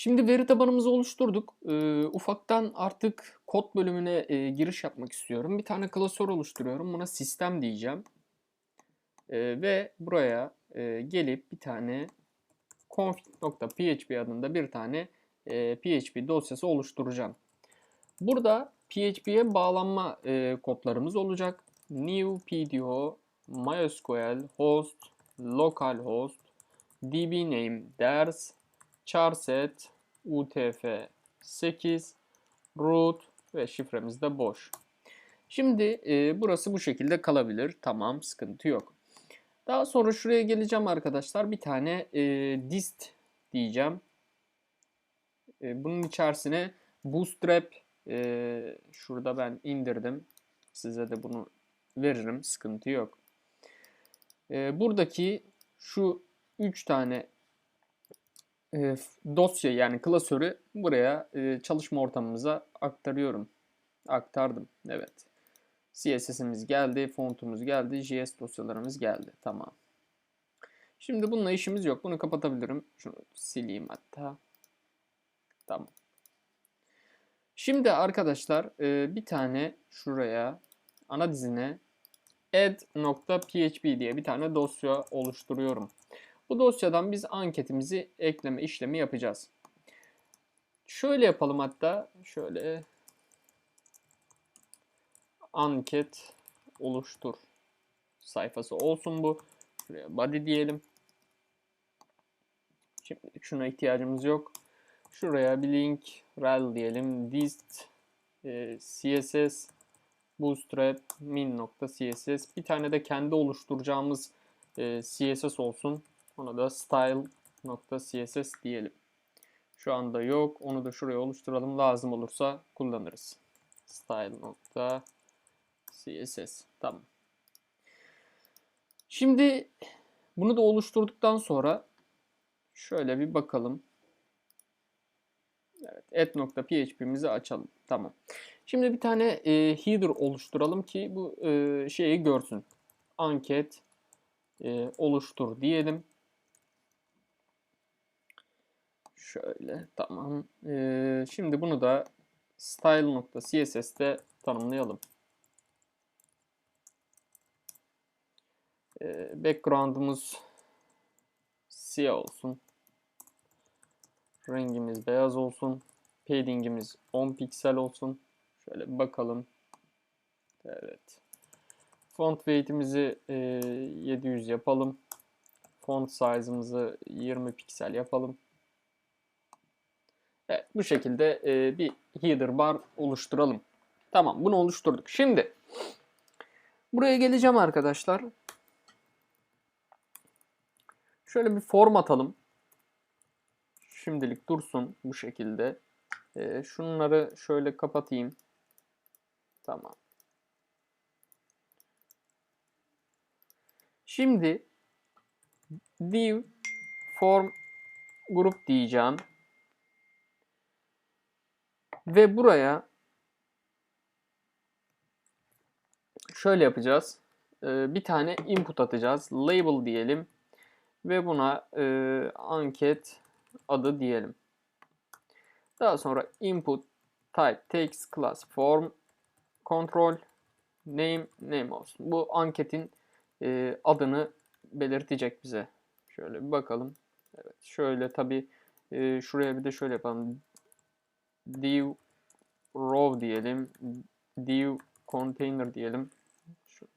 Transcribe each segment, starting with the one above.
Şimdi veri tabanımızı oluşturduk. Ee, ufaktan artık kod bölümüne e, giriş yapmak istiyorum. Bir tane klasör oluşturuyorum. Buna sistem diyeceğim. Ee, ve buraya e, gelip bir tane config.php adında bir tane e, PHP dosyası oluşturacağım. Burada PHP'ye bağlanma e, kodlarımız olacak. New PDO, MySQL, host, localhost, dbname, ders, charset, utf8, root ve şifremiz de boş. Şimdi e, burası bu şekilde kalabilir. Tamam sıkıntı yok. Daha sonra şuraya geleceğim arkadaşlar. Bir tane e, dist diyeceğim. E, bunun içerisine bootstrap e, şurada ben indirdim. Size de bunu veririm. Sıkıntı yok. E, buradaki şu 3 tane e, dosya yani klasörü buraya e, çalışma ortamımıza aktarıyorum. Aktardım. Evet. CSS'imiz geldi, fontumuz geldi, JS dosyalarımız geldi. Tamam. Şimdi bununla işimiz yok. Bunu kapatabilirim. Şunu sileyim hatta. Tamam. Şimdi arkadaşlar e, bir tane şuraya ana dizine add.php diye bir tane dosya oluşturuyorum. Bu dosyadan biz anketimizi ekleme işlemi yapacağız. Şöyle yapalım hatta. Şöyle anket oluştur sayfası olsun bu. Şuraya body diyelim. Şimdi şuna ihtiyacımız yok. Şuraya bir link rel diyelim. dist e, css bootstrap min.css bir tane de kendi oluşturacağımız e, css olsun. Ona da style.css diyelim. Şu anda yok. Onu da şuraya oluşturalım. Lazım olursa kullanırız. style.css. Tamam. Şimdi bunu da oluşturduktan sonra şöyle bir bakalım. Evet, add.php'mizi açalım. Tamam. Şimdi bir tane e, header oluşturalım ki bu e, şeyi görsün. Anket e, oluştur diyelim. Şöyle tamam. Ee, şimdi bunu da style.css'te tanımlayalım. Ee, background'umuz siyah olsun. Rengimiz beyaz olsun. Padding'imiz 10 piksel olsun. Şöyle bakalım. Evet. Font weight'imizi e, 700 yapalım. Font size'ımızı 20 piksel yapalım. Evet, bu şekilde e, bir header bar oluşturalım. Tamam bunu oluşturduk. Şimdi buraya geleceğim arkadaşlar. Şöyle bir form atalım. Şimdilik dursun bu şekilde. E, şunları şöyle kapatayım. Tamam. Şimdi div form grup diyeceğim. Ve buraya şöyle yapacağız. Ee, bir tane input atacağız. Label diyelim. Ve buna e, anket adı diyelim. Daha sonra input type text class form control name name olsun. Bu anketin e, adını belirtecek bize. Şöyle bir bakalım. Evet, şöyle tabi e, şuraya bir de şöyle yapalım div row diyelim. Div container diyelim.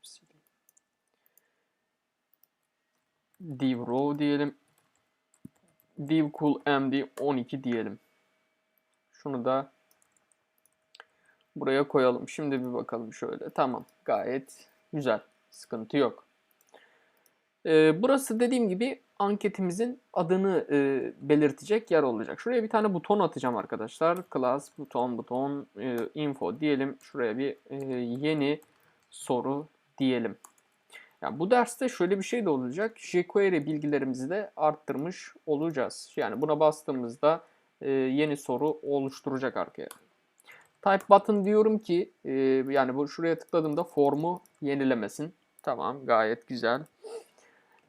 Sileyim. Div row diyelim. Div cool md 12 diyelim. Şunu da buraya koyalım. Şimdi bir bakalım şöyle. Tamam. Gayet güzel. Sıkıntı yok. Burası dediğim gibi anketimizin adını belirtecek yer olacak. Şuraya bir tane buton atacağım arkadaşlar. Class, buton, buton, info diyelim. Şuraya bir yeni soru diyelim. Yani bu derste şöyle bir şey de olacak. jQuery bilgilerimizi de arttırmış olacağız. Yani buna bastığımızda yeni soru oluşturacak arkaya. Type button diyorum ki yani bu şuraya tıkladığımda formu yenilemesin. Tamam gayet güzel.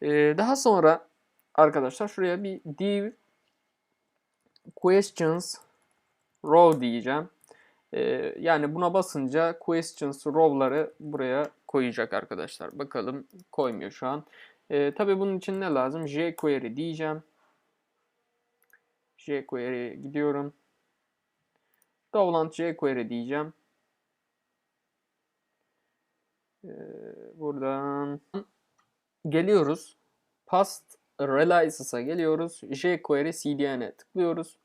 Ee, daha sonra arkadaşlar şuraya bir div questions row diyeceğim. Ee, yani buna basınca questions row'ları buraya koyacak arkadaşlar. Bakalım koymuyor şu an. Ee, tabii bunun için ne lazım? jQuery diyeceğim. jQuery'e gidiyorum. Download jQuery diyeceğim. Ee, buradan geliyoruz. Past Releases'a geliyoruz. jQuery CDN'e tıklıyoruz.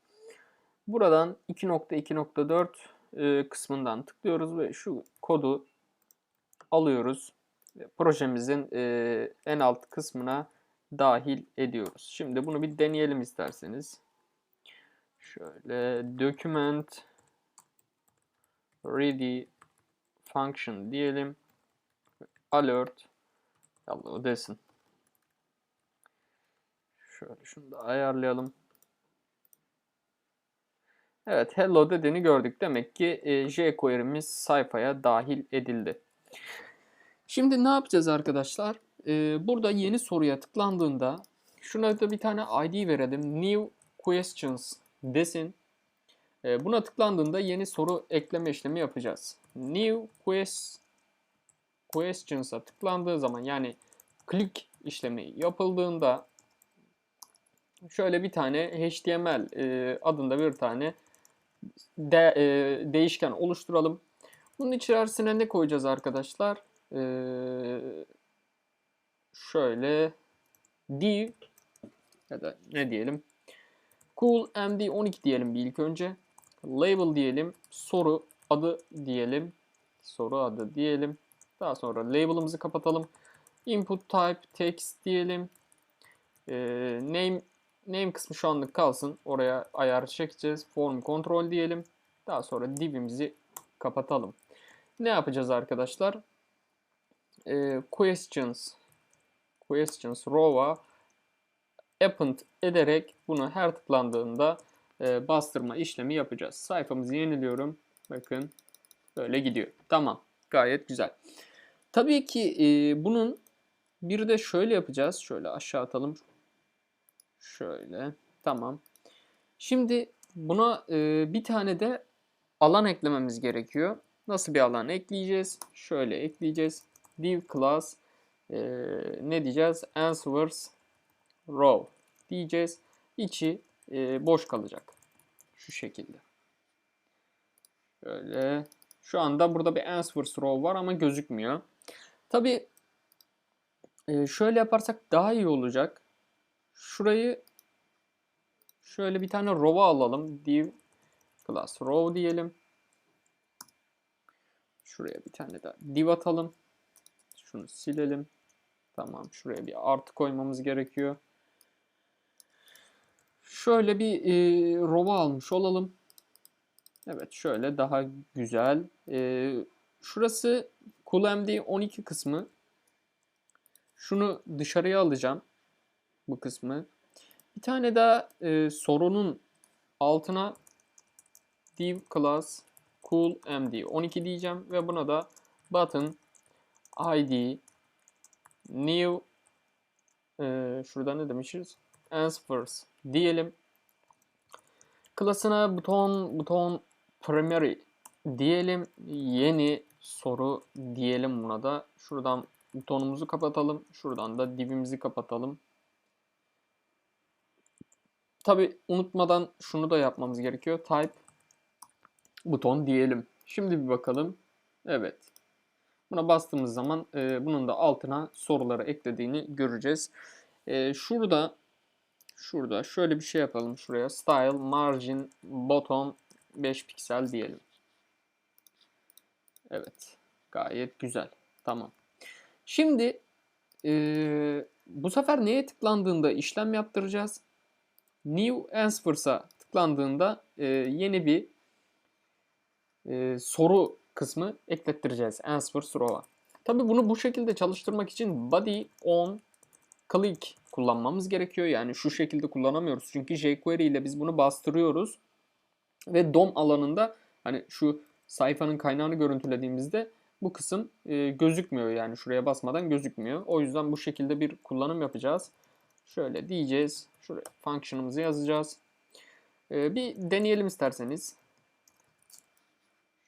Buradan 2.2.4 e, kısmından tıklıyoruz ve şu kodu alıyoruz. Projemizin e, en alt kısmına dahil ediyoruz. Şimdi bunu bir deneyelim isterseniz. Şöyle document ready function diyelim. Alert. Yallah o desin. Şöyle şunu da ayarlayalım. Evet hello dediğini gördük. Demek ki e, jQuery'miz sayfaya dahil edildi. Şimdi ne yapacağız arkadaşlar? E, burada yeni soruya tıklandığında şuna da bir tane ID verelim. New questions desin. E, buna tıklandığında yeni soru ekleme işlemi yapacağız. New quest questions'a tıklandığı zaman yani click işlemi yapıldığında şöyle bir tane HTML e, adında bir tane de, e, değişken oluşturalım. Bunun içerisine ne koyacağız arkadaşlar? E, şöyle div ya da ne diyelim? Cool MD12 diyelim bir ilk önce. Label diyelim. Soru adı diyelim. Soru adı diyelim. Daha sonra label'ımızı kapatalım. Input type text diyelim. E, name name kısmı şu anlık kalsın. Oraya ayar çekeceğiz. Form control diyelim. Daha sonra divimizi kapatalım. Ne yapacağız arkadaşlar? Ee, questions questions row'a append ederek bunu her tıklandığında e, bastırma işlemi yapacağız. Sayfamızı yeniliyorum. Bakın böyle gidiyor. Tamam. Gayet güzel. Tabii ki e, bunun bir de şöyle yapacağız. Şöyle aşağı atalım. Şöyle. Tamam. Şimdi buna e, bir tane de alan eklememiz gerekiyor. Nasıl bir alan ekleyeceğiz? Şöyle ekleyeceğiz. Div class e, ne diyeceğiz? Answers row diyeceğiz. İçi e, boş kalacak. Şu şekilde. Şöyle. Şu anda burada bir answers row var ama gözükmüyor. Tabi e, şöyle yaparsak daha iyi olacak. Şurayı şöyle bir tane row'a alalım. Div class row diyelim. Şuraya bir tane daha div atalım. Şunu silelim. Tamam. Şuraya bir artı koymamız gerekiyor. Şöyle bir e, row'a almış olalım. Evet şöyle daha güzel. E, şurası CoolMD 12 kısmı. Şunu dışarıya alacağım. Bu kısmı. Bir tane daha e, sorunun altına div class cool md 12 diyeceğim ve buna da button id new e, şurada ne demişiz answers diyelim. Klasına buton buton primary diyelim. Yeni soru diyelim buna da. Şuradan butonumuzu kapatalım. Şuradan da divimizi kapatalım. Tabi unutmadan şunu da yapmamız gerekiyor. Type buton diyelim. Şimdi bir bakalım. Evet. Buna bastığımız zaman e, bunun da altına soruları eklediğini göreceğiz. E, şurada şurada şöyle bir şey yapalım. Şuraya style margin bottom 5 piksel diyelim. Evet. Gayet güzel. Tamam. Şimdi e, bu sefer neye tıklandığında işlem yaptıracağız. New Answers'a tıklandığında e, yeni bir e, soru kısmı eklettireceğiz Answers row'a. Tabi bunu bu şekilde çalıştırmak için body on click kullanmamız gerekiyor. Yani şu şekilde kullanamıyoruz. Çünkü jQuery ile biz bunu bastırıyoruz. Ve DOM alanında hani şu sayfanın kaynağını görüntülediğimizde bu kısım e, gözükmüyor yani şuraya basmadan gözükmüyor. O yüzden bu şekilde bir kullanım yapacağız. Şöyle diyeceğiz. Şuraya function'ımızı yazacağız. Ee, bir deneyelim isterseniz.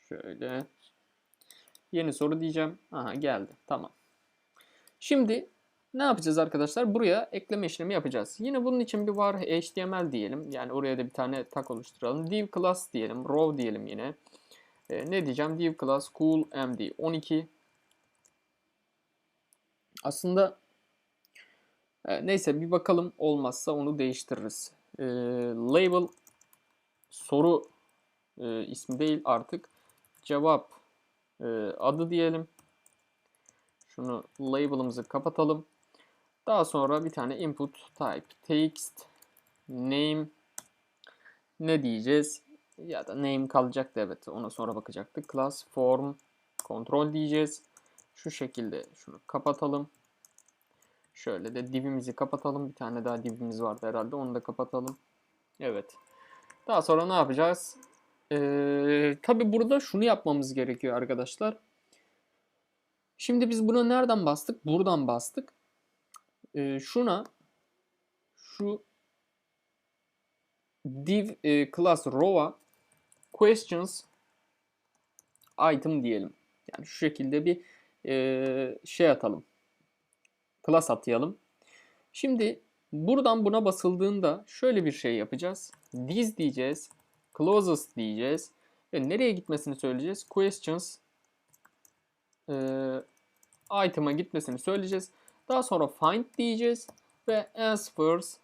Şöyle. Yeni soru diyeceğim. Aha geldi. Tamam. Şimdi ne yapacağız arkadaşlar? Buraya ekleme işlemi yapacağız. Yine bunun için bir var HTML diyelim. Yani oraya da bir tane tag oluşturalım. Div class diyelim. Row diyelim yine. Ee, ne diyeceğim? Div class cool md 12. Aslında e, neyse bir bakalım olmazsa onu değiştiririz. Ee, label soru e, ismi değil artık cevap e, adı diyelim. Şunu label'ımızı kapatalım. Daha sonra bir tane input type text name ne diyeceğiz? Ya da name kalacaktı evet ona sonra bakacaktık. Class form control diyeceğiz. Şu şekilde şunu kapatalım. Şöyle de divimizi kapatalım. Bir tane daha divimiz vardı herhalde. Onu da kapatalım. Evet. Daha sonra ne yapacağız? Ee, tabi burada şunu yapmamız gerekiyor arkadaşlar. Şimdi biz buna nereden bastık? Buradan bastık. Ee, şuna şu div e, class row'a questions item diyelim. Yani şu şekilde bir e, şey atalım. Class atayalım. Şimdi buradan buna basıldığında şöyle bir şey yapacağız. This diyeceğiz. Closest diyeceğiz. Ve nereye gitmesini söyleyeceğiz? Questions e, item'a gitmesini söyleyeceğiz. Daha sonra find diyeceğiz ve answers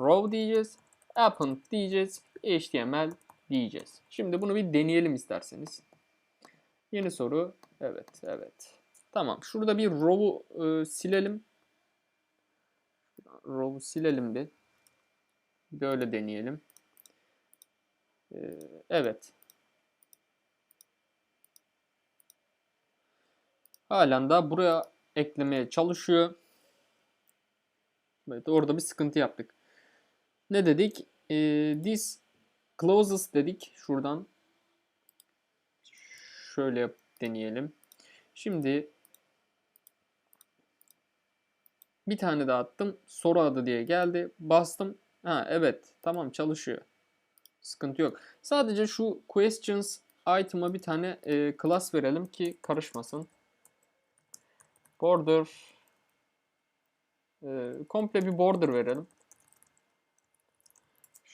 row diyeceğiz. Append diyeceğiz. HTML diyeceğiz. Şimdi bunu bir deneyelim isterseniz. Yeni soru. Evet, evet. Tamam. Şurada bir row'u e, silelim. Row'u silelim bir. Böyle deneyelim. Ee, evet. Halen daha buraya eklemeye çalışıyor. Evet orada bir sıkıntı yaptık. Ne dedik? Ee, this closes dedik. Şuradan şöyle yap, deneyelim. Şimdi bir tane daha attım. Soru adı diye geldi. Bastım. Ha evet. Tamam çalışıyor. Sıkıntı yok. Sadece şu questions item'a bir tane e, class verelim ki karışmasın. Border e, komple bir border verelim.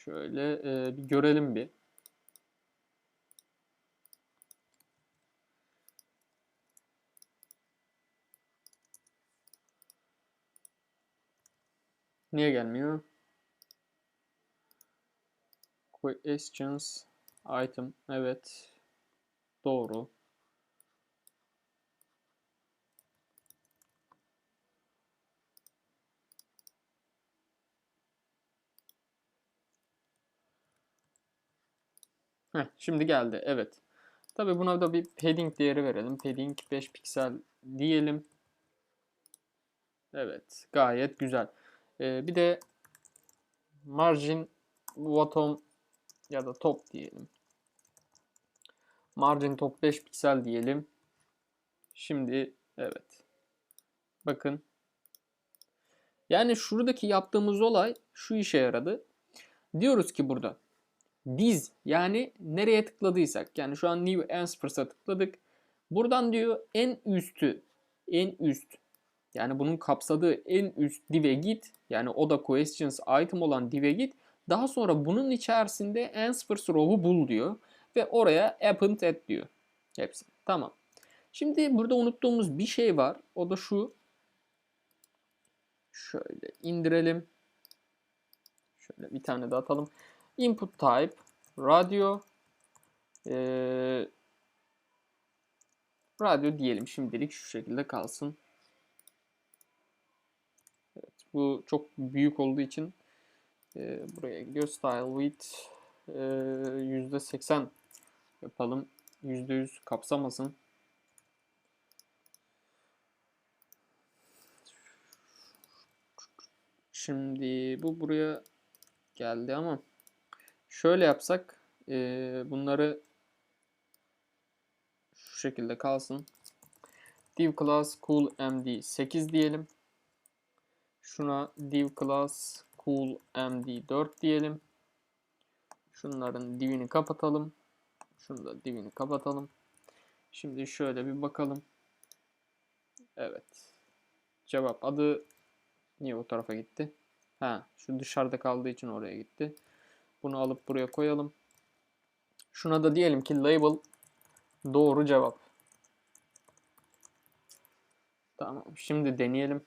Şöyle e, bir görelim bir. Niye gelmiyor? Questions item evet doğru. Heh, şimdi geldi. Evet. Tabi buna da bir padding değeri verelim. Padding 5 piksel diyelim. Evet. Gayet güzel. Ee, bir de margin bottom ya da top diyelim. Margin top 5 piksel diyelim. Şimdi evet. Bakın. Yani şuradaki yaptığımız olay şu işe yaradı. Diyoruz ki burada biz yani nereye tıkladıysak yani şu an New Answers'a tıkladık. Buradan diyor en üstü en üst yani bunun kapsadığı en üst div'e git. Yani o da questions item olan div'e git. Daha sonra bunun içerisinde answers row'u bul diyor. Ve oraya append et diyor. Hepsi. Tamam. Şimdi burada unuttuğumuz bir şey var. O da şu. Şöyle indirelim. Şöyle bir tane daha atalım. Input type radyo ee, radyo diyelim şimdilik şu şekilde kalsın. Evet, bu çok büyük olduğu için e, buraya gidiyor. Style width e, %80 yapalım. %100 kapsamasın. Şimdi bu buraya geldi ama şöyle yapsak e, bunları şu şekilde kalsın. Div class cool md 8 diyelim. Şuna div class cool md 4 diyelim. Şunların divini kapatalım. Şunu da divini kapatalım. Şimdi şöyle bir bakalım. Evet. Cevap adı niye o tarafa gitti? Ha, şu dışarıda kaldığı için oraya gitti. Bunu alıp buraya koyalım. Şuna da diyelim ki label doğru cevap. Tamam. Şimdi deneyelim.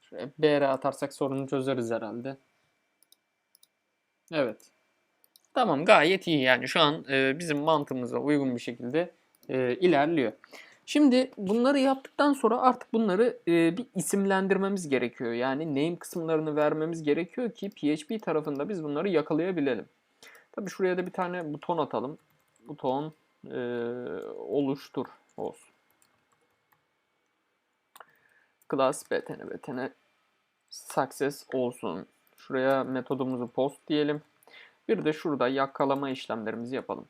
Şuraya BR atarsak sorunu çözeriz herhalde. Evet. Tamam gayet iyi yani şu an e, bizim mantığımıza uygun bir şekilde e, ilerliyor. Şimdi bunları yaptıktan sonra artık bunları e, bir isimlendirmemiz gerekiyor. Yani name kısımlarını vermemiz gerekiyor ki PHP tarafında biz bunları yakalayabilelim. Tabi şuraya da bir tane buton atalım. Buton e, oluştur olsun. Class btn btn success olsun. Şuraya metodumuzu post diyelim. Bir de şurada yakalama işlemlerimizi yapalım.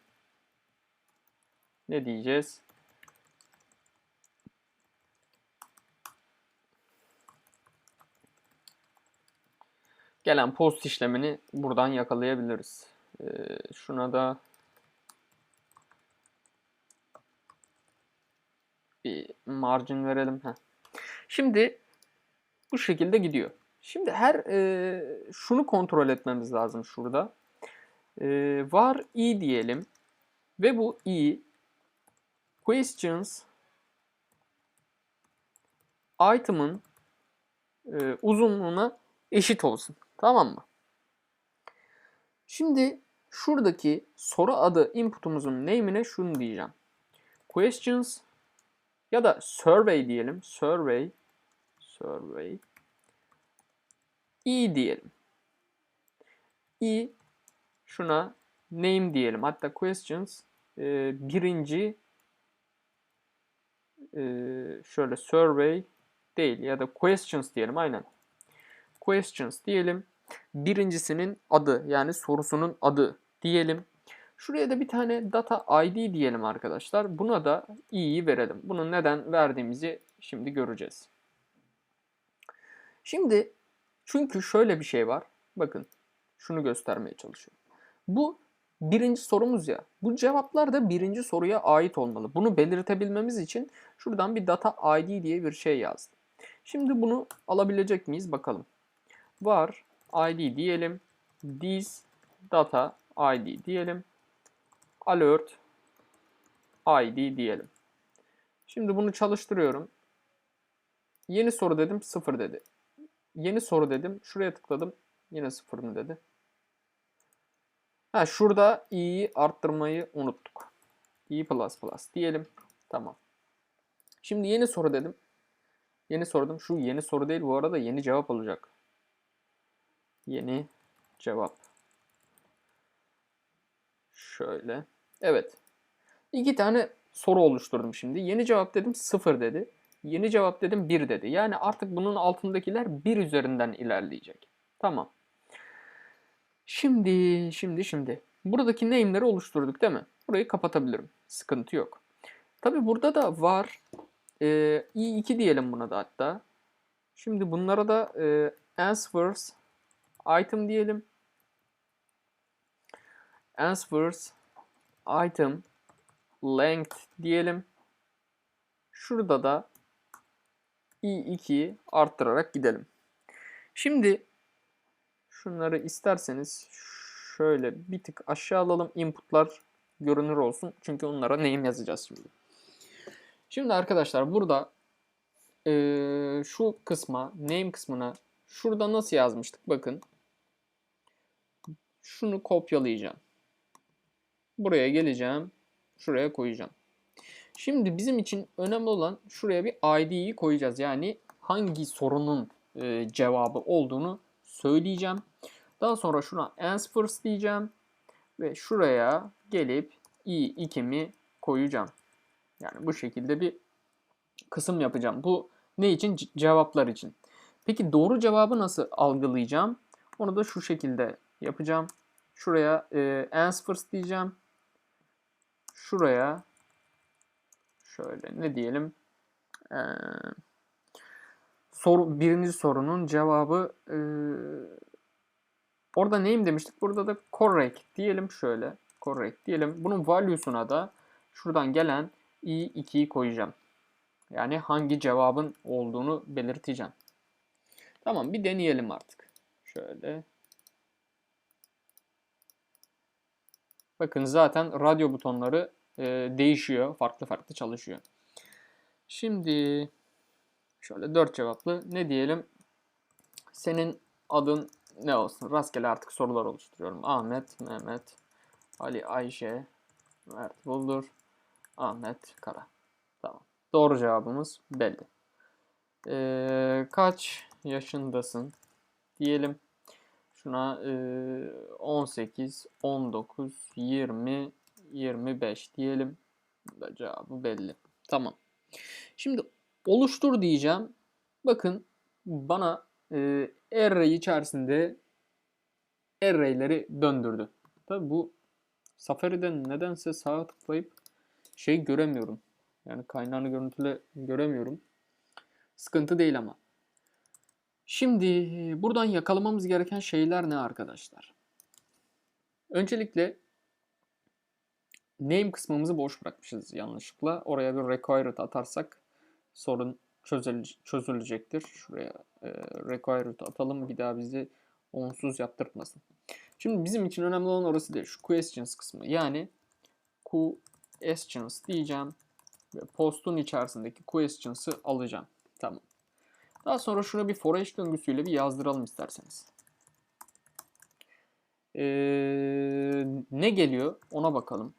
Ne diyeceğiz? Gelen post işlemini buradan yakalayabiliriz. Ee, şuna da bir margin verelim. Heh. Şimdi bu şekilde gidiyor. Şimdi her e, şunu kontrol etmemiz lazım şurada. E, var i diyelim ve bu i questions item'ın e, uzunluğuna eşit olsun. Tamam mı? Şimdi şuradaki soru adı input'umuzun name'ine şunu diyeceğim. Questions ya da survey diyelim. Survey survey i diyelim. i şuna name diyelim. Hatta questions e, birinci e, şöyle survey değil ya da questions diyelim aynen. Questions diyelim. Birincisinin adı yani sorusunun adı diyelim. Şuraya da bir tane data ID diyelim arkadaşlar. Buna da i'yi verelim. Bunu neden verdiğimizi şimdi göreceğiz. Şimdi çünkü şöyle bir şey var. Bakın şunu göstermeye çalışıyorum. Bu birinci sorumuz ya. Bu cevaplar da birinci soruya ait olmalı. Bunu belirtebilmemiz için şuradan bir data ID diye bir şey yazdım. Şimdi bunu alabilecek miyiz bakalım. Var ID diyelim. This data ID diyelim. Alert ID diyelim. Şimdi bunu çalıştırıyorum. Yeni soru dedim 0 dedi. Yeni soru dedim. Şuraya tıkladım. Yine 0 mı dedi. Ha şurada i'yi arttırmayı unuttuk. i diyelim. Tamam. Şimdi yeni soru dedim. Yeni sordum. Şu yeni soru değil bu arada yeni cevap olacak. Yeni cevap. Şöyle. Evet. İki tane soru oluşturdum şimdi. Yeni cevap dedim 0 dedi. Yeni cevap dedim 1 dedi. Yani artık bunun altındakiler 1 üzerinden ilerleyecek. Tamam. Şimdi, şimdi, şimdi. Buradaki name'leri oluşturduk değil mi? Burayı kapatabilirim. Sıkıntı yok. Tabi burada da var. Ee, i2 diyelim buna da hatta. Şimdi bunlara da e, answers item diyelim. Answers item length diyelim. Şurada da i2'yi arttırarak gidelim. Şimdi şunları isterseniz şöyle bir tık aşağı alalım. Inputlar görünür olsun. Çünkü onlara name yazacağız şimdi. Şimdi arkadaşlar burada e, şu kısma, name kısmına şurada nasıl yazmıştık? Bakın. Şunu kopyalayacağım. Buraya geleceğim. Şuraya koyacağım. Şimdi bizim için önemli olan şuraya bir ID'yi koyacağız. Yani hangi sorunun e, cevabı olduğunu söyleyeceğim. Daha sonra şuna answers diyeceğim. Ve şuraya gelip i2'mi koyacağım. Yani bu şekilde bir kısım yapacağım. Bu ne için? Cevaplar için. Peki doğru cevabı nasıl algılayacağım? Onu da şu şekilde yapacağım. Şuraya e, answers diyeceğim. Şuraya şöyle ne diyelim? Ee, soru, birinci sorunun cevabı e, orada neyim demiştik? Burada da correct diyelim şöyle. Correct diyelim. Bunun value'suna da şuradan gelen i2'yi koyacağım. Yani hangi cevabın olduğunu belirteceğim. Tamam bir deneyelim artık. Şöyle. Bakın zaten radyo butonları e, değişiyor. Farklı farklı çalışıyor. Şimdi şöyle dört cevaplı ne diyelim? Senin adın ne olsun? Rastgele artık sorular oluşturuyorum. Ahmet, Mehmet, Ali, Ayşe, Mert Buldur, Ahmet Kara. Tamam. Doğru cevabımız belli. Ee, kaç yaşındasın? Diyelim. Şuna e, 18, 19, 20, 25 diyelim. Da cevabı belli. Tamam. Şimdi oluştur diyeceğim. Bakın bana e, array içerisinde array'leri döndürdü. Tabi bu Safari'den nedense sağa tıklayıp şey göremiyorum. Yani kaynağını görüntüle göremiyorum. Sıkıntı değil ama. Şimdi buradan yakalamamız gereken şeyler ne arkadaşlar? Öncelikle name kısmımızı boş bırakmışız yanlışlıkla. Oraya bir required atarsak sorun çözüle- çözülecektir. Şuraya e, required atalım bir daha bizi onsuz yaptırtmasın. Şimdi bizim için önemli olan orası değil. Şu questions kısmı. Yani questions diyeceğim ve postun içerisindeki questions'ı alacağım. Tamam. Daha sonra şuna bir for each döngüsüyle bir yazdıralım isterseniz. Ee, ne geliyor ona bakalım.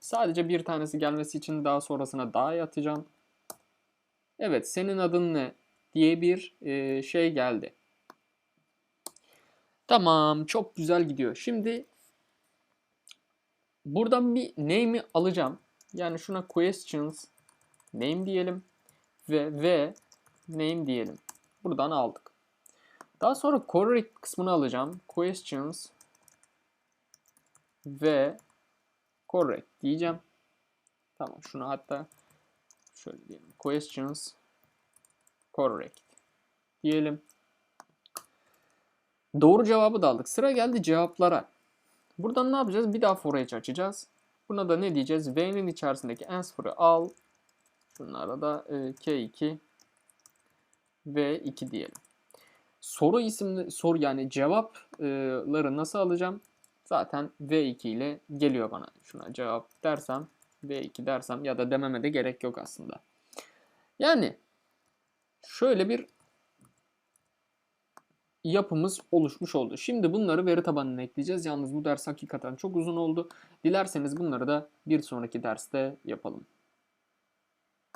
Sadece bir tanesi gelmesi için daha sonrasına daha atacağım. Evet senin adın ne diye bir e, şey geldi. Tamam çok güzel gidiyor. Şimdi buradan bir name'i alacağım. Yani şuna questions name diyelim ve ve name diyelim. Buradan aldık. Daha sonra correct kısmını alacağım. Questions ve correct diyeceğim. Tamam şunu hatta şöyle diyelim. Questions correct diyelim. Doğru cevabı da aldık. Sıra geldi cevaplara. Buradan ne yapacağız? Bir daha for each açacağız. Buna da ne diyeceğiz? V'nin içerisindeki en al. Şunlara da e, K2 ve 2 diyelim. Soru isimli soru yani cevapları nasıl alacağım? Zaten V2 ile geliyor bana. Şuna cevap dersem V2 dersem ya da dememe de gerek yok aslında. Yani şöyle bir yapımız oluşmuş oldu. Şimdi bunları veri tabanına ekleyeceğiz. Yalnız bu ders hakikaten çok uzun oldu. Dilerseniz bunları da bir sonraki derste yapalım.